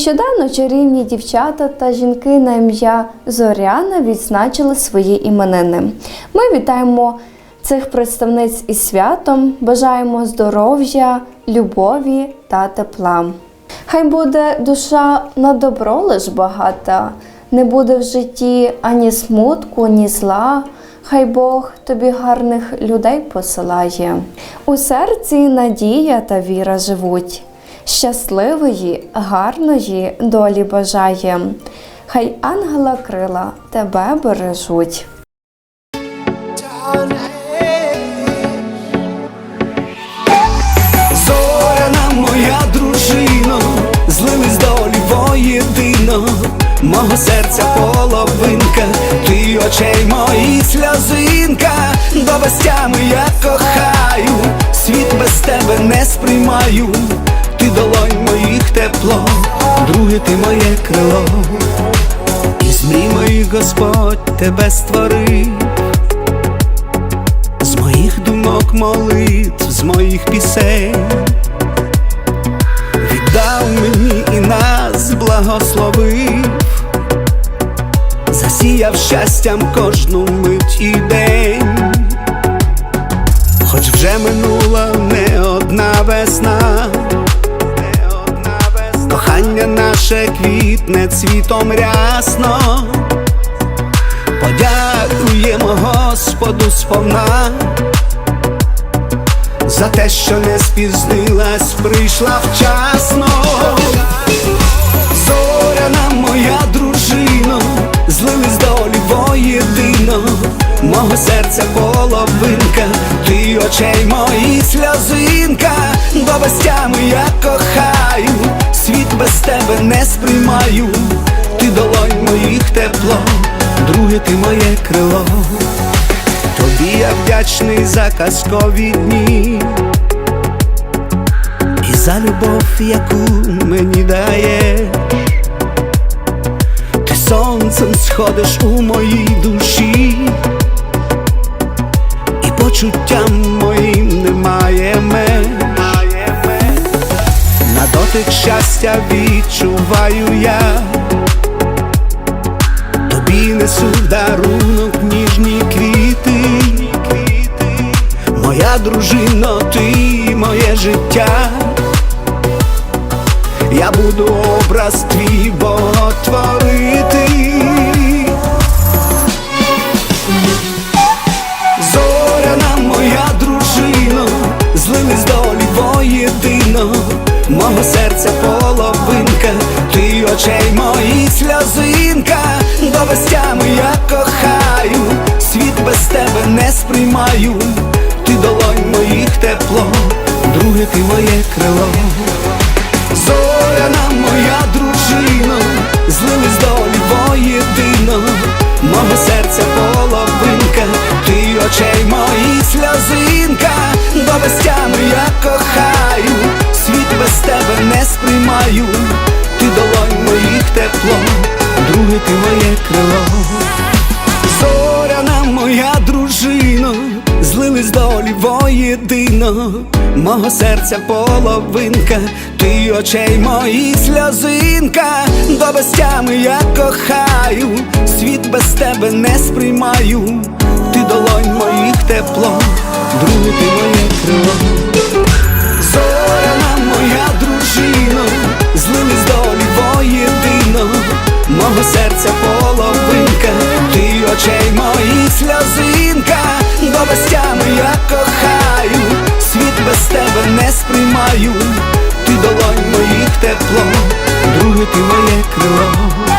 Нещодавно чарівні дівчата та жінки на ім'я Зоряна відзначили свої іменини. Ми вітаємо цих представниць із святом, бажаємо здоров'я, любові та тепла. Хай буде душа на добро лиш багата, не буде в житті ані смутку, ні зла. Хай Бог тобі гарних людей посилає. У серці надія та віра живуть. Щасливої, гарної долі бажає. Хай ангела крила тебе бережуть. Зоряна моя дружино, злились долі воєдино, мого серця половинка, ти очей моїх сльозинка, до безтями я кохаю, світ без тебе не сприймаю, ти долонь моїх тепло, друге ти моє крило, із мрій моїх Господь тебе створив. З моїх думок молитв, з моїх пісень. Віддав мені і нас благословив, засіяв щастям кожну мить і день, хоч вже минула не одна весна, наше квітне цвітом рясно. Подякуємо Господу сповна за те, що не спізнилась, прийшла вчасно. Зоряна моя дружино, злились долі воєдино, мого серця половинка, ти очей моїх сльозинка, до безтями я кохаю, без тебе не сприймаю, ти долонь моїх тепло, друге ти моє крило. Тобі я вдячний за казкові дні і за любов, яку мені дає. Ти сонцем сходиш у моїй душі, і почуттям моїм немає меж. Дотик щастя відчуваю я. Тобі несу дарунок ніжні квіти, моя дружина, ти моє життя. Я буду образ твій боготворити. Сльозинка, до безтями я кохаю, світ без тебе не сприймаю, ти долонь моїх тепло, друге ти моє крило. Зоряна моя дружина, злились долі воєдино, мого серця половинка, воєдино, мого серця половинка, ти очей моїх сльозинка, до безтями я кохаю, світ без тебе не сприймаю, ти долонь моїх тепло, друге ти моє крило. Зоряна моя дружина, злились долі воєдино, мого серця половинка, ти очей моїх сльозинка, сприймаю, ти долонь моїх тепло, друге ти моє крило.